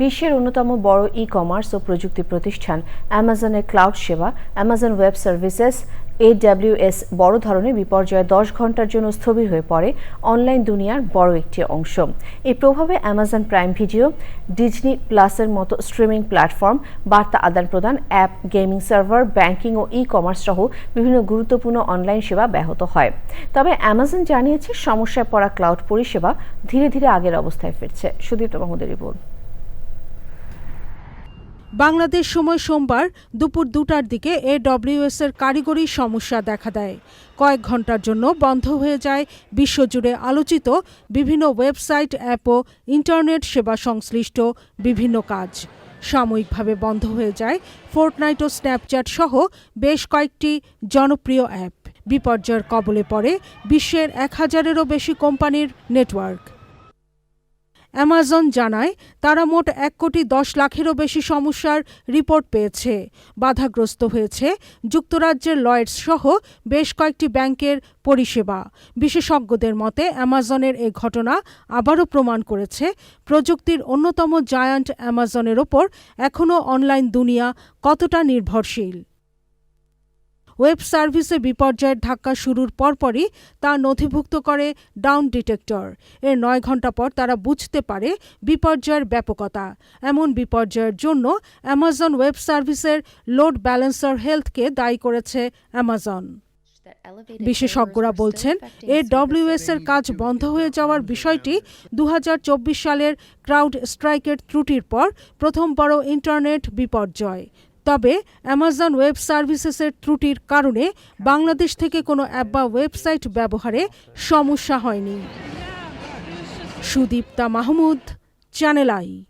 বিশ্বের অন্যতম বড় ই কমার্স ও প্রযুক্তি প্রতিষ্ঠান অ্যামাজনের ক্লাউড সেবা, অ্যামাজন ওয়েব সার্ভিসেস, এডব্লিউএস বড় ধরনের বিপর্যয়ে দশ ঘণ্টার জন্য স্থবির হয়ে পড়ে অনলাইন দুনিয়ার বড় একটি অংশ। এই প্রভাবে অ্যামাজন প্রাইম ভিডিও, ডিজনি প্লাসের মতো স্ট্রিমিং প্ল্যাটফর্ম, বার্তা আদান প্রদান, অ্যাপ, গেমিং সার্ভার, ব্যাংকিং ও ই কমার্স সহ বিভিন্ন গুরুত্বপূর্ণ অনলাইন সেবা ব্যাহত হয়। তবে অ্যামাজন জানিয়েছে, সমস্যায় পড়া ক্লাউড পরিষেবা ধীরে ধীরে আগের অবস্থায় ফিরছে। সুদীপ্ত মাহমুদের রিপোর্ট। বাংলাদেশ সময় সোমবার দুপুর দুটার দিকে এডব্লিউএস এর কারিগরি সমস্যা দেখা দেয়। কয়েক ঘণ্টার জন্য বন্ধ হয়ে যায় বিশ্বজুড়ে আলোচিত বিভিন্ন ওয়েবসাইট, অ্যাপ ও ইন্টারনেট সেবা সংশ্লিষ্ট বিভিন্ন কাজ। সাময়িকভাবে বন্ধ হয়ে যায় ফোর্টনাইট ও স্ন্যাপচ্যাট সহ বেশ কয়েকটি জনপ্রিয় অ্যাপ। বিপর্যয়ের কবলে পড়ে বিশ্বের এক হাজারেরও বেশি কোম্পানির নেটওয়ার্ক। অ্যামাজন জানায়, তারা মোট এক কোটি দশ লাখেরও বেশি সমস্যার রিপোর্ট পেয়েছে। বাধাগ্রস্ত হয়েছে যুক্তরাজ্যের লয়েডস সহ বেশ কয়েকটি ব্যাংকের পরিষেবা। বিশেষজ্ঞদের মতে, অ্যামাজনের এ ঘটনা আবারও প্রমাণ করেছে প্রযুক্তির অন্যতম জায়ান্ট অ্যামাজনের ওপর এখনও অনলাইন দুনিয়া কতটা নির্ভরশীল। ওয়েব সার্ভিসে বিপর্যয়ের ধাক্কা শুরুর পরপরই তা নথিভুক্ত করে ডাউন ডিটেক্টর। এর নয় ঘণ্টা পর তারা বুঝতে পারে বিপর্যয়ের ব্যাপকতা। এমন বিপর্যয়ের জন্য অ্যামাজন ওয়েব সার্ভিসের লোড ব্যালেন্সার হেলথকে দায়ী করেছে অ্যামাজন। বিশেষজ্ঞরা বলছেন এ ডব্লিউএস এর কাজ বন্ধ হয়ে যাওয়ার বিষয়টি দু হাজার চব্বিশ সালের ক্রাউড স্ট্রাইকের ত্রুটির পর প্রথম বড় ইন্টারনেট বিপর্যয়। তবে অ্যামাজন ওয়েব সার্ভিসেসের ত্রুটির কারণে বাংলাদেশ থেকে কোনো অ্যাপ বা ওয়েবসাইট ব্যবহারে সমস্যা হয়নি। Sudipta Mahmud, channel I.